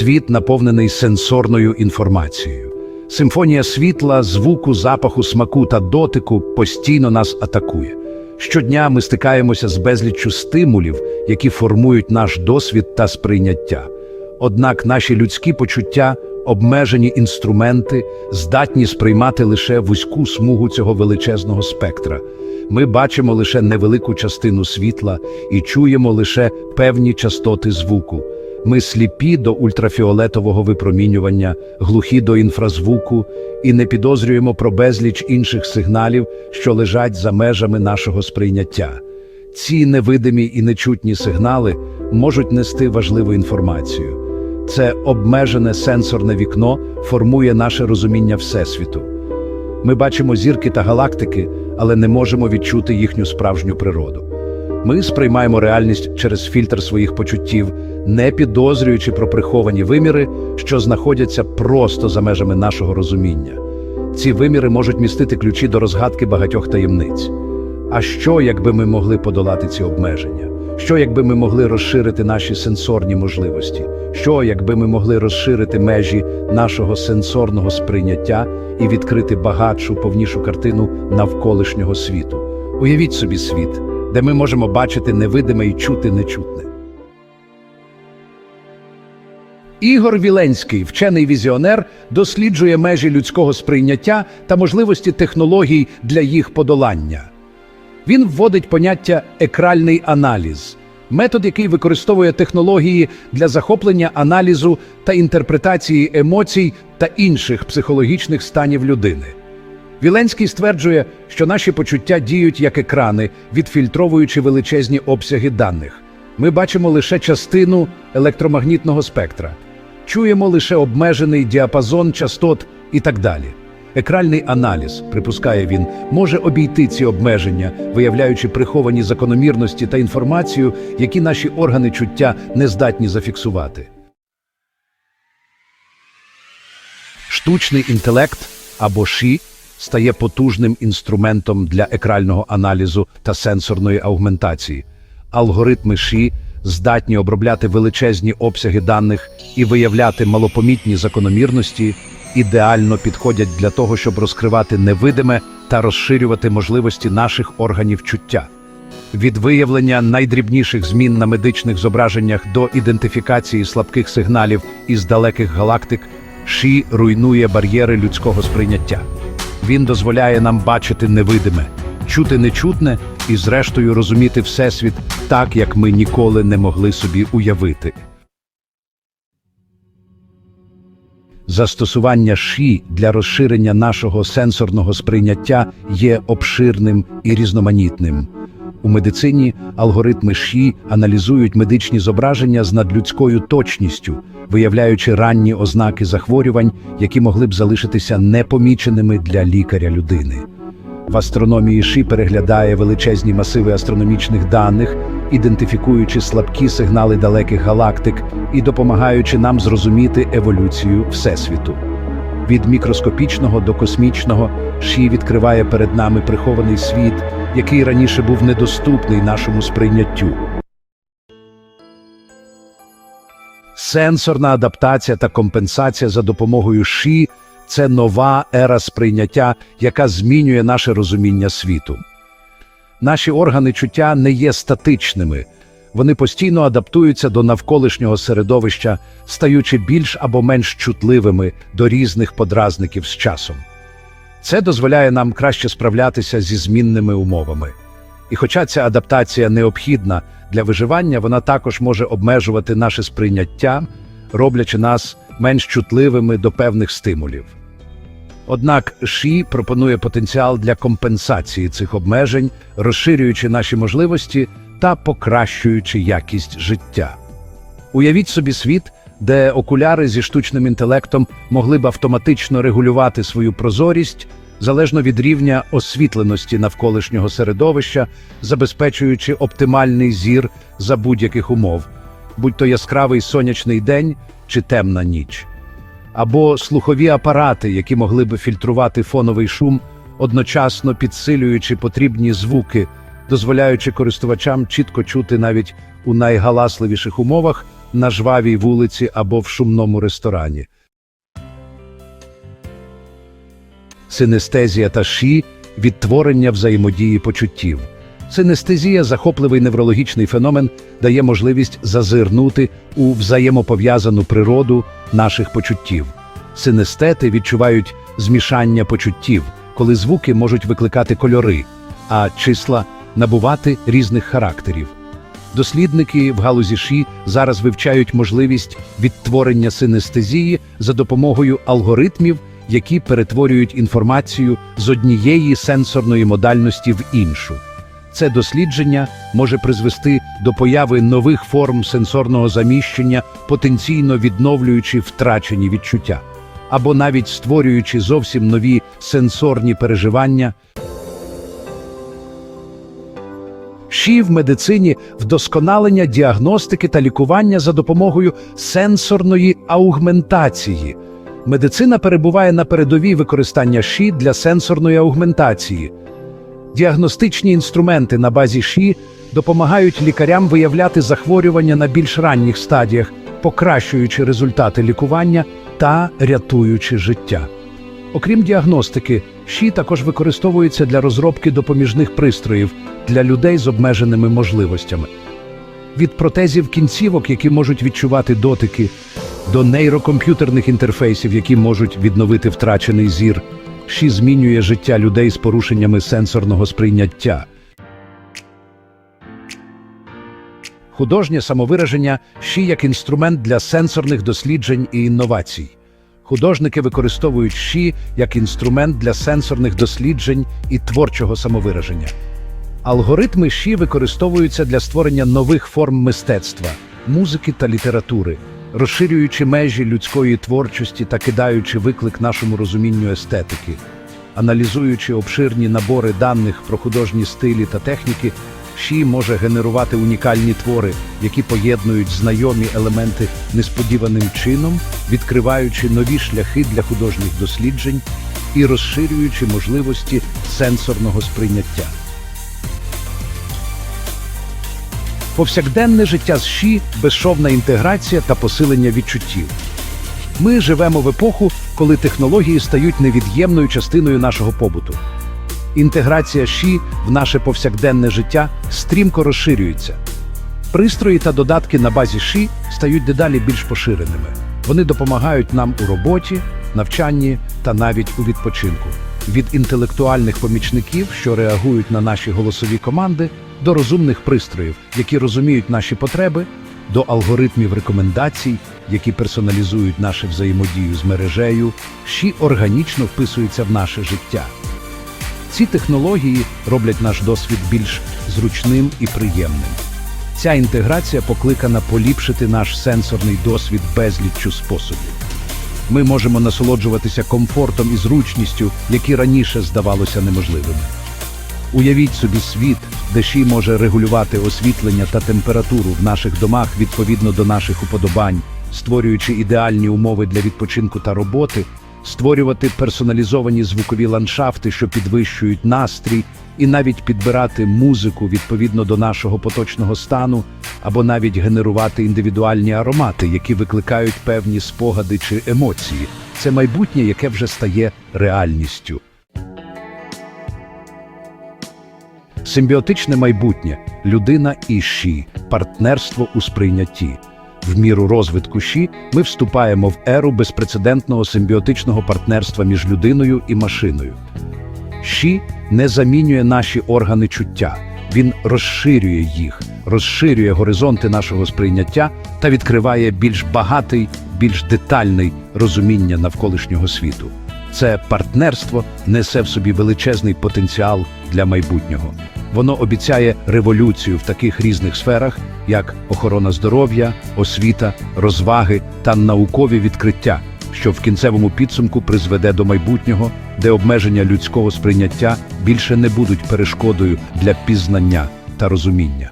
Світ наповнений сенсорною інформацією. Симфонія світла, звуку, запаху, смаку та дотику постійно нас атакує. Щодня ми стикаємося з безліччю стимулів, які формують наш досвід та сприйняття. Однак наші людські почуття, обмежені інструменти, здатні сприймати лише вузьку смугу цього величезного спектра. Ми бачимо лише невелику частину світла і чуємо лише певні частоти звуку. Ми сліпі до ультрафіолетового випромінювання, глухі до інфразвуку і не підозрюємо про безліч інших сигналів, що лежать за межами нашого сприйняття. Ці невидимі і нечутні сигнали можуть нести важливу інформацію. Це обмежене сенсорне вікно формує наше розуміння Всесвіту. Ми бачимо зірки та галактики, але не можемо відчути їхню справжню природу. Ми сприймаємо реальність через фільтр своїх почуттів, не підозрюючи про приховані виміри, що знаходяться просто за межами нашого розуміння. Ці виміри можуть містити ключі до розгадки багатьох таємниць. А що, якби ми могли подолати ці обмеження? Що, якби ми могли розширити наші сенсорні можливості? Що, якби ми могли розширити межі нашого сенсорного сприйняття і відкрити багатшу, повнішу картину навколишнього світу? Уявіть собі світ, де ми можемо бачити невидиме і чути нечутне. Ігор Віленський, вчений візіонер, досліджує межі людського сприйняття та можливості технологій для їх подолання. Він вводить поняття екральний аналіз, метод, який використовує технології для захоплення аналізу та інтерпретації емоцій та інших психологічних станів людини. Віленський стверджує, що наші почуття діють як екрани, відфільтровуючи величезні обсяги даних. Ми бачимо лише частину електромагнітного спектра, чуємо лише обмежений діапазон частот і так далі. Екральний аналіз, припускає він, може обійти ці обмеження, виявляючи приховані закономірності та інформацію, які наші органи чуття не здатні зафіксувати. Штучний інтелект або ШІ стає потужним інструментом для екрального аналізу та сенсорної аугментації. Алгоритми ШІ здатні обробляти величезні обсяги даних і виявляти малопомітні закономірності, ідеально підходять для того, щоб розкривати невидиме та розширювати можливості наших органів чуття. Від виявлення найдрібніших змін на медичних зображеннях до ідентифікації слабких сигналів із далеких галактик, ШІ руйнує бар'єри людського сприйняття. Він дозволяє нам бачити невидиме, чути нечутне і, зрештою, розуміти Всесвіт так, як ми ніколи не могли собі уявити. Застосування ШІ для розширення нашого сенсорного сприйняття є обширним і різноманітним. У медицині алгоритми ШІ аналізують медичні зображення з надлюдською точністю, виявляючи ранні ознаки захворювань, які могли б залишитися непоміченими для лікаря людини. В астрономії ШІ переглядає величезні масиви астрономічних даних, ідентифікуючи слабкі сигнали далеких галактик і допомагаючи нам зрозуміти еволюцію Всесвіту. Від мікроскопічного до космічного ШІ відкриває перед нами прихований світ, який раніше був недоступний нашому сприйняттю. Сенсорна адаптація та компенсація за допомогою ШІ – це нова ера сприйняття, яка змінює наше розуміння світу. Наші органи чуття не є статичними, вони постійно адаптуються до навколишнього середовища, стаючи більш або менш чутливими до різних подразників з часом. Це дозволяє нам краще справлятися зі змінними умовами. І хоча ця адаптація необхідна для виживання, вона також може обмежувати наше сприйняття, роблячи нас менш чутливими до певних стимулів. Однак ШІ пропонує потенціал для компенсації цих обмежень, розширюючи наші можливості та покращуючи якість життя. Уявіть собі світ, де окуляри зі штучним інтелектом могли б автоматично регулювати свою прозорість залежно від рівня освітленості навколишнього середовища, забезпечуючи оптимальний зір за будь-яких умов, будь то яскравий сонячний день чи темна ніч або слухові апарати, які могли би фільтрувати фоновий шум, одночасно підсилюючи потрібні звуки, дозволяючи користувачам чітко чути навіть у найгаласливіших умовах на жвавій вулиці або в шумному ресторані. Синестезія та ші – відтворення взаємодії почуттів. Синестезія – захопливий неврологічний феномен, дає можливість зазирнути у взаємопов'язану природу наших почуттів. Синестети відчувають змішання почуттів, коли звуки можуть викликати кольори, а числа набувати різних характерів. Дослідники в галузі ШІ зараз вивчають можливість відтворення синестезії за допомогою алгоритмів, які перетворюють інформацію з однієї сенсорної модальності в іншу. Це дослідження може призвести до появи нових форм сенсорного заміщення, потенційно відновлюючи втрачені відчуття, або навіть створюючи зовсім нові сенсорні переживання. ШІ в медицині вдосконалення діагностики та лікування за допомогою сенсорної аугментації. Медицина перебуває на передовій використання ШІ для сенсорної аугментації. Діагностичні інструменти на базі ШІ допомагають лікарям виявляти захворювання на більш ранніх стадіях, покращуючи результати лікування та рятуючи життя. Окрім діагностики, ШІ також використовується для розробки допоміжних пристроїв для людей з обмеженими можливостями. Від протезів кінцівок, які можуть відчувати дотики, до нейрокомп'ютерних інтерфейсів, які можуть відновити втрачений зір, ШІ змінює життя людей з порушеннями сенсорного сприйняття. Художнє самовираження ШІ як інструмент для сенсорних досліджень і інновацій. Художники використовують ШІ як інструмент для сенсорних досліджень і творчого самовираження. Алгоритми ШІ використовуються для створення нових форм мистецтва, музики та літератури, розширюючи межі людської творчості та кидаючи виклик нашому розумінню естетики. Аналізуючи обширні набори даних про художні стилі та техніки, ШІ може генерувати унікальні твори, які поєднують знайомі елементи несподіваним чином, відкриваючи нові шляхи для художніх досліджень і розширюючи можливості сенсорного сприйняття. Повсякденне життя з ШІ – безшовна інтеграція та посилення відчуттів. Ми живемо в епоху, коли технології стають невід'ємною частиною нашого побуту. Інтеграція ШІ в наше повсякденне життя стрімко розширюється. Пристрої та додатки на базі ШІ стають дедалі більш поширеними. Вони допомагають нам у роботі, навчанні та навіть у відпочинку. Від інтелектуальних помічників, що реагують на наші голосові команди, до розумних пристроїв, які розуміють наші потреби, до алгоритмів рекомендацій, які персоналізують нашу взаємодію з мережею, ШІ органічно вписуються в наше життя. Ці технології роблять наш досвід більш зручним і приємним. Ця інтеграція покликана поліпшити наш сенсорний досвід безліччю способів. Ми можемо насолоджуватися комфортом і зручністю, які раніше здавалося неможливими. Уявіть собі світ, де ШІ може регулювати освітлення та температуру в наших домах відповідно до наших уподобань, створюючи ідеальні умови для відпочинку та роботи, створювати персоналізовані звукові ландшафти, що підвищують настрій, і навіть підбирати музику відповідно до нашого поточного стану, або навіть генерувати індивідуальні аромати, які викликають певні спогади чи емоції. Це майбутнє, яке вже стає реальністю. Симбіотичне майбутнє людина і ШІ, партнерство у сприйнятті. В міру розвитку ШІ ми вступаємо в еру безпрецедентного симбіотичного партнерства між людиною і машиною. ШІ не замінює наші органи чуття, він розширює їх, розширює горизонти нашого сприйняття та відкриває більш багатий, більш детальний розуміння навколишнього світу. Це партнерство несе в собі величезний потенціал для майбутнього. Воно обіцяє революцію в таких різних сферах, як охорона здоров'я, освіта, розваги та наукові відкриття, що в кінцевому підсумку призведе до майбутнього, де обмеження людського сприйняття більше не будуть перешкодою для пізнання та розуміння.